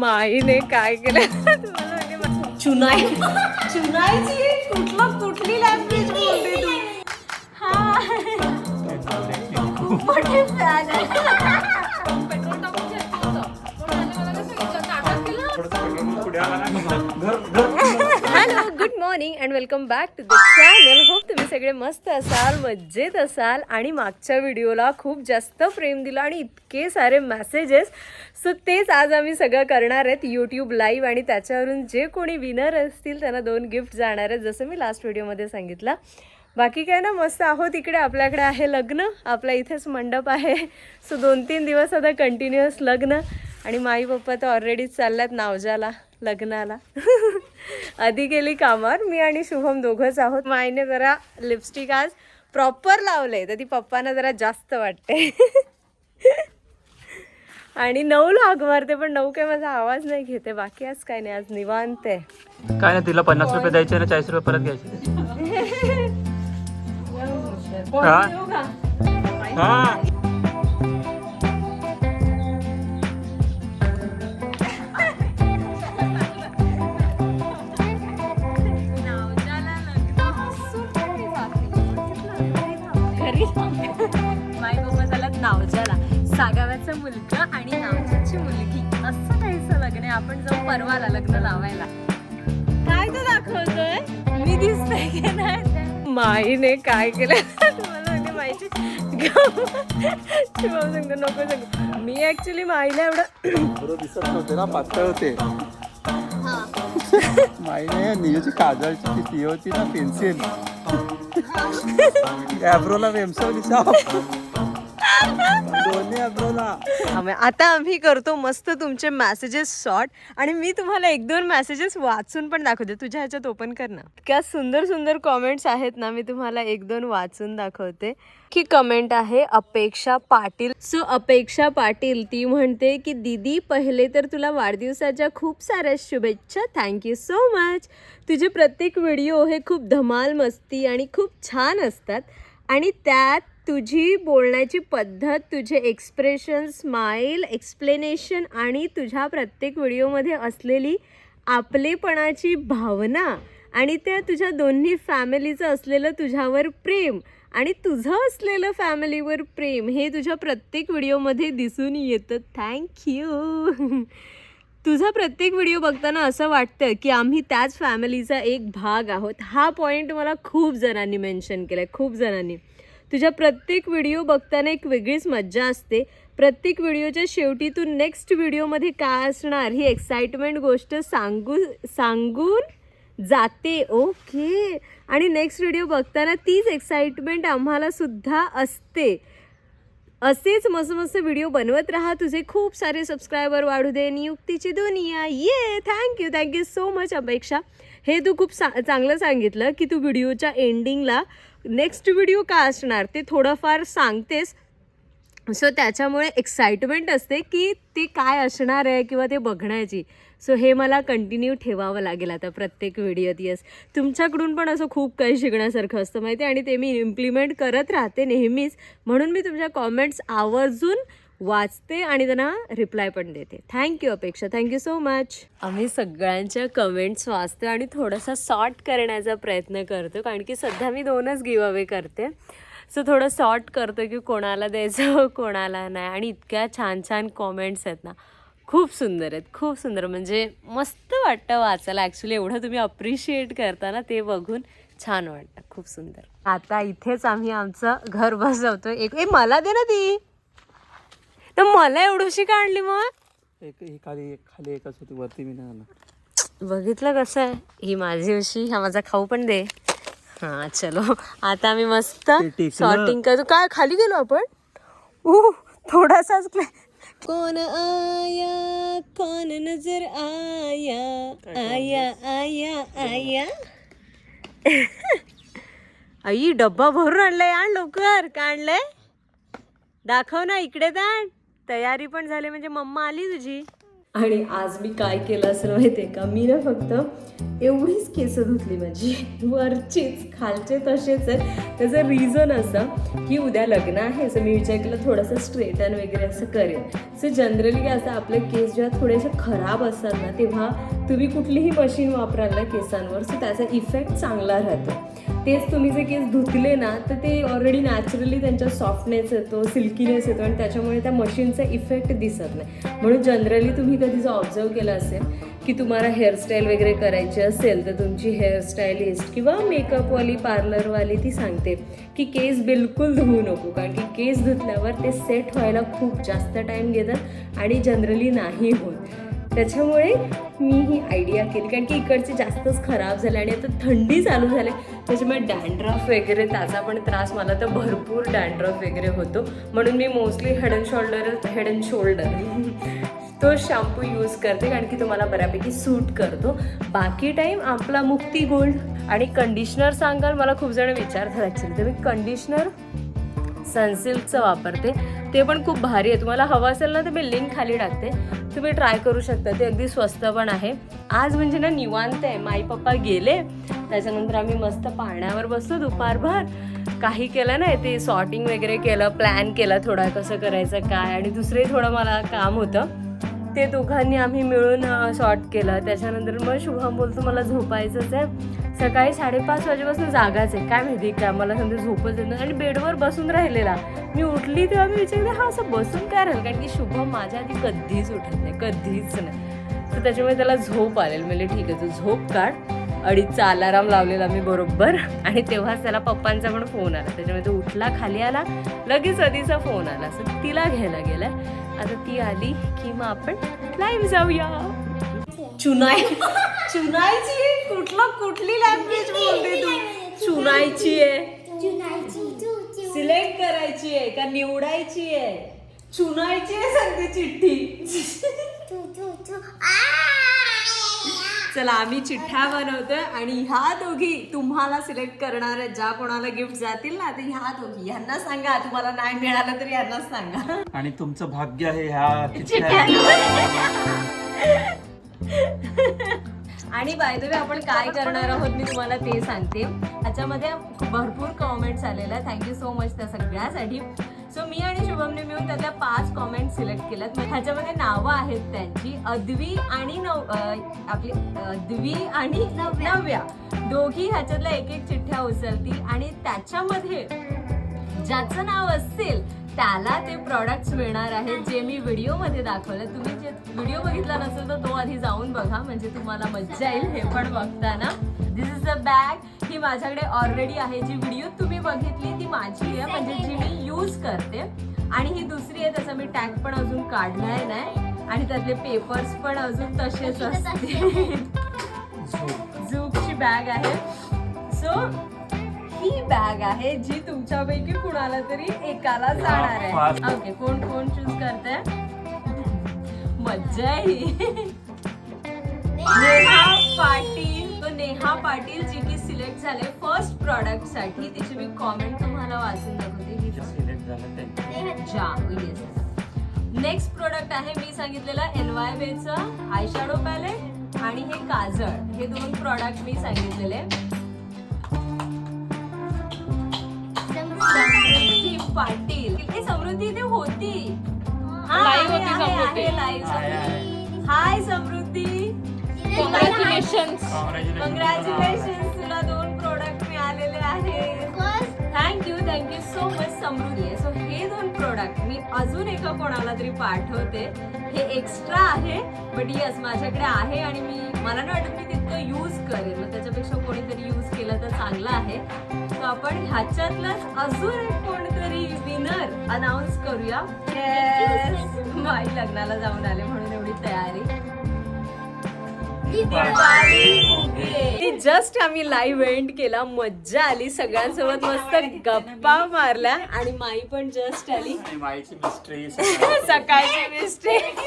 माईने काय केलं? चुनाई. चुनाईची कुठलं कुठली लँग्वेज बोलते तू? हा. Petrol morning and welcome back to the channel hope तुम्ही सगळे मस्त असाल मज्जेत असाल. आणि मागच्या व्हिडिओला खूप जास्त प्रेम दिलं आणि इतके सारे मॅसेजेस सो तेच आज आम्ही सगळं करणार आहेत यूट्यूब लाईव्ह आणि त्याच्यावरून जे कोणी विनर असतील त्यांना दोन गिफ्ट जाणार आहेत जसं मी लास्ट व्हिडिओमध्ये सांगितलं. बाकी काय ना मस्त आहोत इकडे आपल्याकडे आहे लग्न. आपला इथेच मंडप आहे. सो दोन तीन दिवस आता कंटिन्युअस लग्न. आणि माई पप्पा तर ऑलरेडी चालल्यात नावजाला. लग्नाला. आधी गेली कामावर मी आणि शुभम दोघंच आहोत. माईने जरा लिपस्टिक आज प्रॉपर लावले तर ती पप्पांना जरा जास्त वाटते. आणि नऊ लाग मारते पण नऊ काय माझा आवाज नाही घेते बाकी आज काय नाही आज निवांत आहे. काय नाही तिला पन्नास रुपये द्यायचे ना चाळीस रुपये परत घ्यायचे. नावजाला. सागाव्याचा मुलगा आणि नावजाची मुलगी. असं काहीच लग्न आहे. आपण जाऊ परवाला लग्न लावायला. काय तो दाखवतोय? मी दिसतोय की नाही? माईने काय केलं? तुम्हाला म्हणजे माहिती? सांगतो नको सांगतो मी ऍक्च्युली माईला एवढं दिसत नव्हते ना पातळ होते. माईने नियोची काजळची ती ती होती ना पेन्सिल ॲब्रोला दोन्ही ॲब्रोला आम्ही- आता आम्ही करतो मस्त तुमचे मेसेजेस शॉर्ट आणि मी तुम्हाला एक दोन मेसेजेस वाचून पण दाखवते. तुझ्या ह्याच्यात ओपन कर ना. इतक्या सुंदर सुंदर कॉमेंट्स आहेत ना मी तुम्हाला एक दोन वाचून दाखवते. की कमेंट आहे अपेक्षा पाटील. सो अपेक्षा पाटील ती म्हणते की दीदी पहिले तर तुला वाढदिवसाच्या खूप साऱ्या शुभेच्छा. थँक्यू सो मच तुझे प्रत्येक व्हिडिओ हे खूप धमाल मस्ती आणि खूप छान असतात. आणि त्यात तुझी बोलण्याची पद्धत तुझे एक्सप्रेशन स्माईल एक्सप्लेनेशन आणि तुझ्या प्रत्येक व्हिडिओमध्ये असलेली आपलेपणाची भावना आणि त्या तुझ्या दोन्ही फॅमिलीचं असलेलं तुझ्यावर प्रेम आणि तुझं असलेलं फॅमिलीवर प्रेम हे तुझ्या प्रत्येक व्हिडिओमध्ये दिसून येतं. थँक्यू तुझा प्रत्येक व्हिडिओ बघताना असं वाटतं की आम्ही त्याच फॅमिलीचा एक भाग आहोत. हा पॉईंट मला खूप जणांनी मेन्शन केला आहे खूप जणांनी. तुझ्या प्रत्येक व्हिडिओ बघताना एक वेगळीच मज्जा असते. प्रत्येक व्हिडिओच्या शेवटी तू नेक्स्ट व्हिडिओमध्ये काय असणार ही एक्साइटमेंट गोष्ट सांगू सांगून जाते. ओके आणि नेक्स्ट व्हिडिओ बघताना तीच एक्साइटमेंट आम्हालासुद्धा असते. असेच मस्त मस्त व्हिडिओ बनवत राहा. तुझे खूप सारे सबस्क्रायबर वाढू दे. नियुक्तीची दुनिया. ये थँक्यू थँक्यू सो मच अपेक्षा. हे तू खूप सा चांगलं सांगितलं की तू व्हिडिओच्या एंडिंगला नेक्स्ट व्हिडिओ का असणार ते थोडंफार सांगतेस. सो त्याच्यामुळे एक्साइटमेंट असते की ती काय असणार आहे किंवा ते बघण्याची. सो हे मला कंटिन्यू ठेवावं लागेल आता प्रत्येक व्हिडिओत येस तुमच्याकडून पण असं खूप काही शिकण्यासारखं असतं माहिती आहे आणि ते मी इम्प्लिमेंट करत राहते नेहमीच. म्हणून मी तुमच्या कॉमेंट्स आवर्जून वाचते आणि त्यांना रिप्लाय पण देते. थँक्यू अपेक्षा. थँक्यू सो मच आम्ही सगळ्यांच्या कमेंट्स वाचतो आणि थोडासा सॉर्ट करण्याचा प्रयत्न करतो कारण की सध्या मी दोनच गिव अवे करते. सो थोडं सॉर्ट करतो की कोणाला द्यायचं कोणाला नाही. आणि इतक्या छान छान कॉमेंट्स आहेत ना. खूप सुंदर आहेत. खूप सुंदर. म्हणजे मस्त वाटतं वाचायला. ॲक्च्युली एवढं तुम्ही अप्रिशिएट करता ना ते बघून छान वाटतं. खूप सुंदर. आता इथेच आम्ही आमचं घर बसवतो एक ए मला दे ना ती. तर मला एवढीशी काढली मग? एक ही खाली एक खाली एकच होती वरती मी नाही. बघितलं कसं आहे? ही माझी उशी हा माझा खाऊ पण दे. हा चलो. आता आम्ही मस्त. शॉर्टिंग करतो. काय खाली गेलो आपण? ऊ थोडासाच. कौन आया कौन नजर आया आया आया आया. आई डब्बा भरून आणलाय आण लवकर. का आणलंय? दाखव ना इकडे आण तयारी पण झाली म्हणजे मम्मा आली तुझी. आणि आज मी काय केलं असेल माहिती आहे का? मी ना फक्त एवढीच केस धुतली माझी. वरचीच खालचे तसेच आहेत. त्याचं रिझन असं की उद्या लग्न आहे असं मी विचार केला थोडंसं स्ट्रेटन वगैरे असं करेन सो जनरली काय असं आपले केस जेव्हा थोडेसे खराब असतात ना तेव्हा तुम्ही कुठलीही मशीन वापराल ना केसांवर सो त्याचा इफेक्ट चांगला राहतो. तेच तुम्ही जे केस धुतले ना तर ते ऑलरेडी नॅचरली त्यांच्या सॉफ्टनेस येतो सिल्कीनेस येतो आणि त्याच्यामुळे त्या मशीनचा इफेक्ट दिसत नाही. म्हणून जनरली तुम्ही कधी जर ऑब्झर्व केलं असेल की तुम्हाला हेअरस्टाईल वगैरे करायची असेल तर तुमची हेअरस्टायलिस्ट किंवा मेकअपवाली पार्लरवाली ती सांगते की केस बिलकुल धुवू नको. कारण की केस धुतल्यावर ते सेट व्हायला खूप जास्त टाईम घेतात आणि जनरली नाही होत. त्याच्यामुळे मी ही आयडिया केली. कारण की इकडचे जास्तच खराब झाले आणि आता थंडी चालू झाली. त्याच्यामुळे डॅन्ड्रफ वगैरे त्याचा पण त्रास. मला तर भरपूर डॅन्ड्रफ वगैरे होतो. म्हणून मी mostly head and shoulder head and shoulder तो शॅम्पू यूज करते. कारण की तुम्हाला बऱ्यापैकी सूट करतो. बाकी टाईम आपला मुक्ती गोल्ड आणि कंडिशनर सांगाल मला खूप जण विचारतात ॲक्च्युली तर मी कंडिशनर सनसिल्कचं वापरते. ते पण खूप भारी आहे तुम्हाला हवं असेल ना तर मी लिंक खाली टाकते. तुम्ही ट्राय करू शकता. ते अगदी स्वस्त पण आहे. आज म्हणजे ना निवांत आहे. माई पप्पा गेले. त्याच्यानंतर आम्ही मस्त पाण्यावर बसतो दुपारभर. काही केलं नाही. ते सॉर्टिंग वगैरे केलं प्लॅन केला थोडा कसं करायचं काय आणि दुसरंही थोडं मला काम होतं. ते दोघांनी आम्ही मिळून शॉर्ट केलं. त्याच्यानंतर मग शुभम बोलतो मला झोपायचंच आहे. सकाळी साडेपाच वाजेपासून जागाच आहे. काय माहिती काय मला समजा झोपच नाही. आणि बेडवर बसून राहिलेला. मी उठली तेव्हा मी विचारले हा असं बसून काय राहील? कारण की शुभम माझ्या आधी कधीच उठत नाही कधीच नाही. तर त्याच्यामुळे त्याला झोप आलेल. म्हणजे ठीक आहे तू झोप काढ. अडीचचा अलाराम लावलेला मी बरोबर. आणि तेव्हाच त्याला पप्पांचा पण फोन आला. त्याच्यामुळे तो उठला खाली आला. लगेच अधीचा फोन आला. असं तिला घ्यायला गेलाय. आता ती आली की मग आपण लाईव्ह जाऊया. चुनाई चुनायची? कुठलं कुठली लँग्वेज बोलते तू? चुनायची आहे. सिलेक्ट करायची आहे का निवडायची आहे? चुनायची आहे सांगते चिठ्ठी. चला आम्ही चिठ्ठ्या बनवतोय आणि ह्या दोघी तुम्हाला सिलेक्ट करणार ज्या कोणाला गिफ्ट जातील ना तर ह्या दोघी. ह्यांना सांगा. तुम्हाला नाही मिळालं तरी यांनाच सांगा. आणि तुमचं भाग्य आहे ह्या चिठ्ठ्या आणि बाय द वे आपण काय करणार आहोत मी तुम्हाला ते सांगते. ह्याच्यामध्ये भरपूर कॉमेंट्स आलेले आहेत. थँक्यू सो मच त्या सगळ्यासाठी. सो मी आणि शुभमने मिळून त्यातल्या पाच कॉमेंट सिलेक्ट केल्यात. ह्याच्यामध्ये नावं आहेत त्यांची. अद्वी आणि नव आपली अद्वी आणि नव्या. दोघी ह्याच्यातल्या एक एक चिठ्ठ्या उचलतील आणि त्याच्यामध्ये ज्याचं नाव असेल त्याला ते प्रॉडक्ट्स मिळणार आहेत जे मी व्हिडिओमध्ये दाखवले. तुम्ही जे व्हिडिओ बघितला नसेल तर तो आधी जाऊन बघा. म्हणजे तुम्हाला मज्जा येईल हे पण बघताना. दिस इज अ बॅग ही माझ्याकडे ऑलरेडी आहे. जी व्हिडिओ तुम्ही बघितली ती माझी आहे. म्हणजे जी मी यूज करते. आणि ही दुसरी आहे. त्याचा मी टॅग पण अजून काढलाय नाही. आणि त्यातले पेपर्स पण अजून तसेच असतील. झूकची बॅग आहे. सो ही बॅग आहे जी तुमच्यापैकी कुणाला तरी एकाला जाणार आहे. ओके कोण कोण चूज करते मज्जा आहे. नेहा पाटील. तो नेहा पाटील जी की सिलेक्ट झाले फर्स्ट प्रॉडक्टसाठी. तिची मी कॉमेंट तुम्हाला वाचून दाखवते. ही नेक्स्ट प्रोडक्ट आहे मी सांगितलेलं एन वाय बेचं आय शॅडो पॅलेट आणि हे काजळ. हे दोन प्रॉडक्ट मी सांगितलेले. समृद्धी पाटील. हे समृद्धी इथे होती. Live होती समृद्धी. हाय समृद्धी. कॉंग्रॅच्युलेशन कॉंग्रॅच्युलेशन तुला दोन प्रोडक्ट मिळालेले आहेत. Thank you thank you so much Samruddhi. So हे प्रोडक्ट मी अजून एका कोणाला तरी पाठवते. हे एक्स्ट्रा आहे बट यस माझ्याकडे आहे आणि मी मला नाही वाटत मी तितकं यूज करेन. मग त्याच्यापेक्षा कोणीतरी यूज केलं तर चांगलं आहे. सो आपण ह्याच्यातलंच अजून एक कोणतरी विनर अनाऊन्स करूया. माई लग्नाला जाऊन आले म्हणून एवढी तयारी. जस्ट आम्ही लाईव्ह एंड केला मज्जा आली. सगळ्यांसोबत मस्त गप्पा मारल्या आणि माई पण जस्ट आली. आणि माईची मिस्ट्री सकाळची मिस्टेक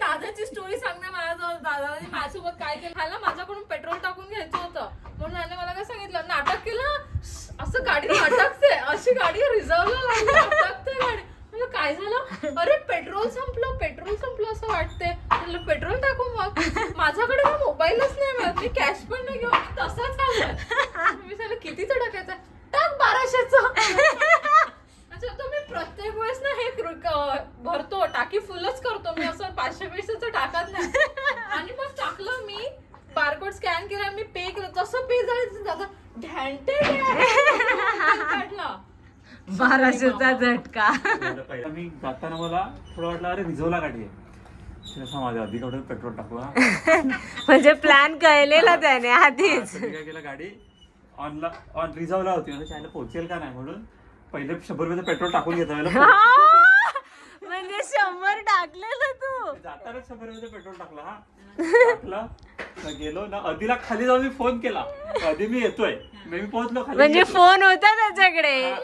दादाची स्टोरी सांग ना मला जो दादाने माझ्यासोबत काय केलं? ह्याला माझ्याकडून पेट्रोल टाकून घ्यायचं होतं. म्हणून ह्याने मला काय सांगितलं? नाटक केलं? असं गाडी नाटकते. अशी गाडी रिझर्वला लागली नाटकते गाडी. काय झालं? अरे पेट्रोल संपलं. पेट्रोल संपलं वाटते म्हणलं पेट्रोल टाकू मग माझ्याकडे मग मोबाईलच नाही मिळत मी कॅश पण नाही घेऊन मी तसाच आलोय मी सांगितलं कितीचं टाकायचं टाक बाराशेचं अच्छा तो मी प्रत्येक वेळेस ना हे कृ- क- भरतो टाकी फुलच करतो मी असं पाचशे पैशाचं टाकत नाही आणि मग टाकलं मी बारकोड स्कॅन केला मी पे केलं जसं पे झालं दादा ढॅन्टे काढला बाराशेचा झटका? मी जाताना मला थोडं वाटलं अरे रिझवला गाडी. माझ्या आवडत पेट्रोल टाकू हा. म्हणजे प्लॅन कळलेला त्याने आधीच. काय केलं गाडी ऑनला ऑन रिझर्वला होती. म्हणजे पोहोचेल का नाही म्हणून पहिले शंभर रुपयाचं पेट्रोल टाकून घेतलं. म्हणजे शंभर टाकलेलं तू. जातानाच शंभर रुपयाचं पेट्रोल टाकलं हा. टाकलं गेलो ना अधीला खाली जाऊन मी फोन केला. अधी मी येतोय. मी पोहोचलो खाली. म्हणजे गेलो. फोन होता त्याच्याकडे.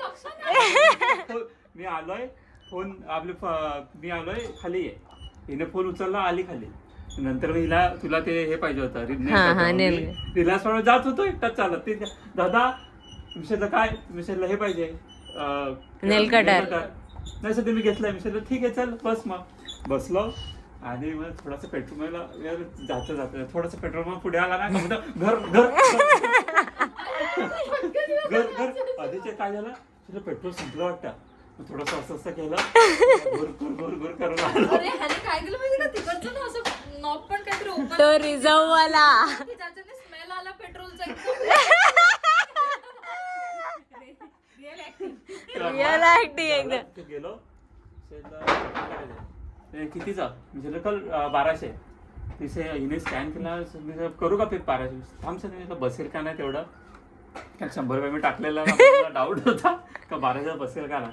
मी आलोय फोन आपले फ- मी आलोय खाली आहे हिने फोन उचलला आली खाली. नंतर हिला तुला ते हे पाहिजे होतं रि- हा, हा. मी रिलायन्स म्हणून जात होतो एकटाच चालत. ते दादा मिशेलला काय? मिशेलला हे पाहिजे. अं, Nail cutter. नाही सध्या मी घेतलंय. मिशेलला ठीक आहे चल बस मग. बसलो. आणि मग थोडंसं पेट्रोल मला जातं जातं थोडंसं पेट्रोल मग पुढे आला ना का घर घर घर घर. आधीचे काय झालं तुला पेट्रोल संपलं वाटतं. मग थोडंसं असं असं केलं. गोर गोर करून आलो. अरे ह्याने काय केलं माहिती का? तिकडचं ना असं नॉब पण काहीतरी ओपन तो रिझर्व वाला. ज्याच्याने स्मेल आला पेट्रोलचा रिअल ऍक्टिंग एकदम. गेलो कितीचा? म्हणजे कल अं, बाराशे. तिथे हिने स्कॅन केला करू का पे बाराशे? थांब सर बसेल का नाही तेवढं? कारण शंभर रुपये मी टाकलेला डाऊट होता का बाराशे बसेल का ना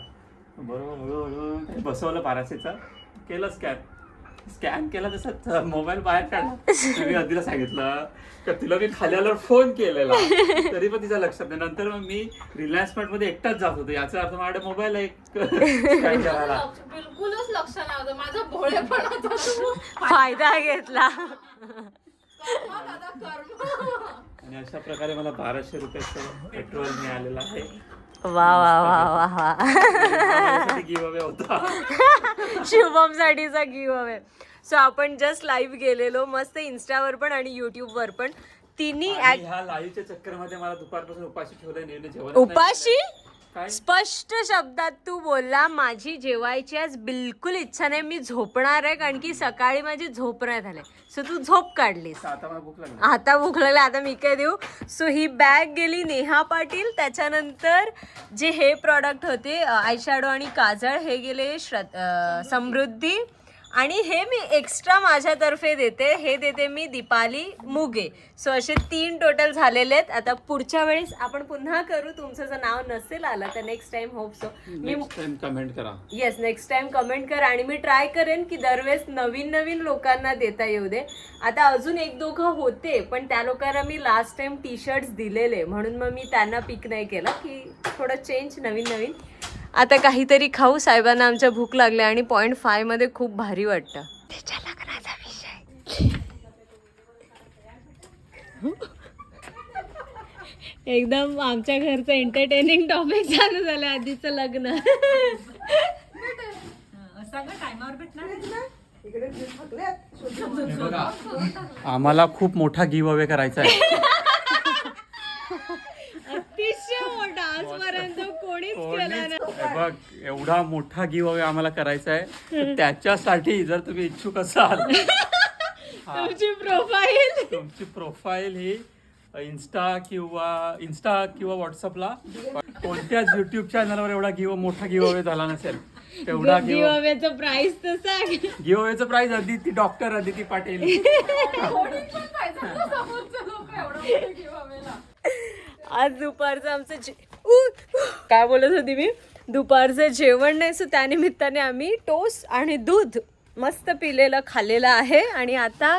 बरोबर हळूहळू बसवलं बाराशेचा. केलं स्कॅन स्कॅन केला तसं मोबाईल बाहेर काढला. मी आधीला सांगितलं का तिला मी खाली आल्यावर फोन केलेला. तरी पण तिच्या लक्षात नाही. नंतर मग मी रिलायन्स मार्टमध्ये एकटाच जात होतो. याचा अर्थ माझ्या मोबाईल एक स्कॅन करायला. बिलकुलच लक्ष नव्हतं माझा भोळे पण होता. तू फायदा घेतला. कर्म दादा कर्म. आणि अशा प्रकारे मला बाराशे रुपयाचं पेट्रोल मिळालेलं आहे. वा वा वा वा वा. गिव अवे होता. शुभम साठीचा गिव्ह अवे सो आपण जस्ट लाईव्ह गेलेलो मस्त इन्स्टावर पण आणि युट्यूबवर पण. तिन्ही ह्या लाईव्हच्या चक्करमध्ये मला दुपारपासून उपाशी जेवण उपाशी? स्पष्ट शब्दात तू बोलला माझी जेवायची आज बिलकुल इच्छा नाही. मी झोपणार आहे कारण की सकाळी माझी झोप नाही झाली. सो तू झोप काढलीस. आता भूक लागली. आता मी काय देऊ? सो ही बॅग गेली नेहा पाटील. त्याच्यानंतर जे हे प्रॉडक्ट होते आय शॅडो आणि काजळ हे गेले श्रद अ, समृद्धी. आणि हे मी एक्स्ट्रा माझ्यातर्फे देते. हे देते मी दीपाली मुगे. सो असे तीन टोटल झालेले आहेत. आता पुढच्या वेळेस आपण पुन्हा करू. तुमचं जर नाव नसेल आलं तर नेक्स्ट टाइम होप सो मी टाइम कमेंट करा. येस नेक्स्ट टाइम कमेंट कर. आणि मी ट्राय करेन की दरवेळेस नवीन नवीन लोकांना देता येऊ दे. आता अजून एक दोघं होते पण त्या लोकांना मी लास्ट टाइम टी शर्ट्स दिलेले. म्हणून मग मी त्यांना पिक नाही केलं की थोडं चेंज नवीन नवीन. आता काहीतरी खाऊ. साहेबांना आमच्या भूक लागली आणि पॉईंट फायमध्ये खूप भारी वाटतं. त्याच्या लग्नाचा विषय. एकदम आमच्या घरचं एंटरटेनिंग टॉपिक चालू झालं आधीचं लग्न. आम्हाला खूप मोठा गिव अवे करायचा आहे अतिशय मोठा आजपर्यंत कोणीच केला नाही. बघ एवढा मोठा गिव अवे आम्हाला करायचा आहे तर त्याच्यासाठी जर तुम्ही इच्छुक असाल. तुमची प्रोफाईल तुमची प्रोफाईल ही इन्स्टा किंवा इन्स्टा किंवा व्हॉट्सअपला कोणत्याच युट्यूब चॅनलवर एवढा गिव मोठा गिव अवे झाला नसेल. तेवढा गिव गिवाव्याचं प्राइस तर सांग गिव अवेचं प्राइस अदिती डॉक्टर अदिती पाटील. कोणी पण पाहिजे ना समोरचं लोक एवढं मोठं गिव्हअवेला. आज दुपारचं आमचं! काय बोलत होती मी? दुपारचं जेवण नाही सो त्यानिमित्ताने आम्ही टोस्ट आणि दूध मस्त पिलेलं खाल्लेलं आहे. आणि आता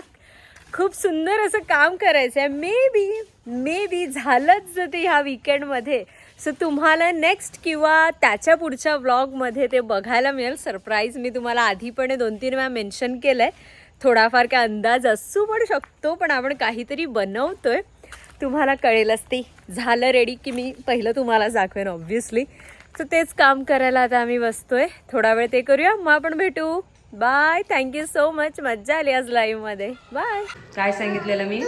खूप सुंदर असं काम करायचं आहे मे बी मे बी झालंच जर ते ह्या विकेंडमध्ये सो तुम्हाला नेक्स्ट किंवा त्याच्या पुढच्या व्लॉगमध्ये ते बघायला मिळेल. सरप्राईज मी तुम्हाला आधीपणे दोन तीन वेळा मेन्शन केलं आहे थोडाफार काय अंदाज असू पण शकतो पण आपण काहीतरी बनवतोय. तुम्हाला कळेलच ते. झालं रेडी की मी पहिलं तुम्हाला दाखवेन ऑब्व्हियसली तर तेच काम करायला आता आम्ही बसतोय. थोडा वेळ ते करूया. मग आपण भेटू. बाय थँक्यू सो मच मज्जा आली आज लाईव्हमध्ये. बाय काय सांगितलेलं मी?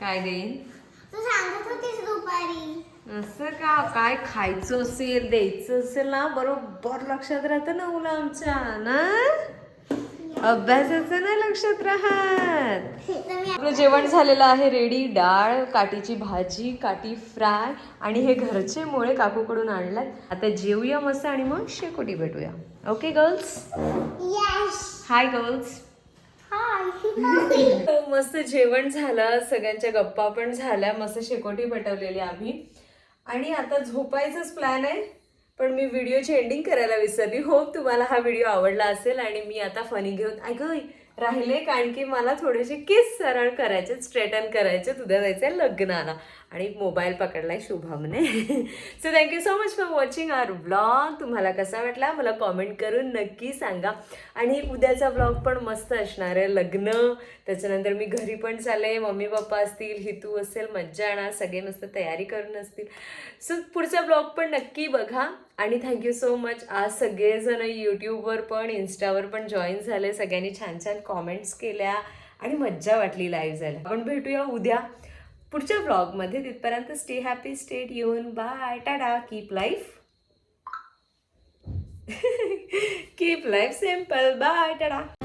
काय देईन? तू सांगत होतीस दुपारी. असं का? काय खायचं असेल द्यायचं असेल ना? बरोबर लक्षात राहतं ना मुलं आमच्या ना? अभ्यासाचं ना लक्षात राहत. आपलं जेवण झालेलं आहे रेडी डाळ काटीची भाजी काटी फ्राय आणि हे घरचे मुळे काकूकडून आणलात आता जेवूया मस्त आणि मग शेकोटी भेटूया. Okay girls yes hi girls hi मस्त जेवण झालं सगळ्यांच्या गप्पा पण झाल्या मस्त शेकोटी पेटवलेली आम्ही. आणि आता झोपायचंच प्लॅन आहे. पण मी व्हिडिओची एंडिंग करायला विसरली. होप तुम्हाला हा व्हिडिओ आवडला असेल आणि मी आता फनी घेऊन ऐक राहिले कारण की मला थोडेसे केस सरळ करायचे स्ट्रेटन करायचे उद्या जायचं आहे लग्नाला. आणि मोबाईल पकडलाय शुभमने. So thank you so much for watching our blog तुम्हाला कसा वाटला मला कॉमेंट करून नक्की सांगा. आणि उद्याचा ब्लॉग पण मस्त असणार आहे लग्न. त्याच्यानंतर मी घरी पण चाले मम्मी पप्पा असतील हितू असेल मज्जा आणा सगळे मस्त तयारी करून असतील. सो पुढचा ब्लॉग पण नक्की बघा. आणि थँक्यू सो मच आज सगळेजण यूट्यूबवर पण इन्स्टावर पण जॉईन झाले. सगळ्यांनी छान छान कॉमेंट्स केल्या. आणि मज्जा वाटली लाईव्ह झाल्या आपण भेटूया उद्या. पुढच्या ब्लॉगमध्ये तिथपर्यंत स्टे हॅपी स्टेट येऊन bye tata keep life keep life simple bye tata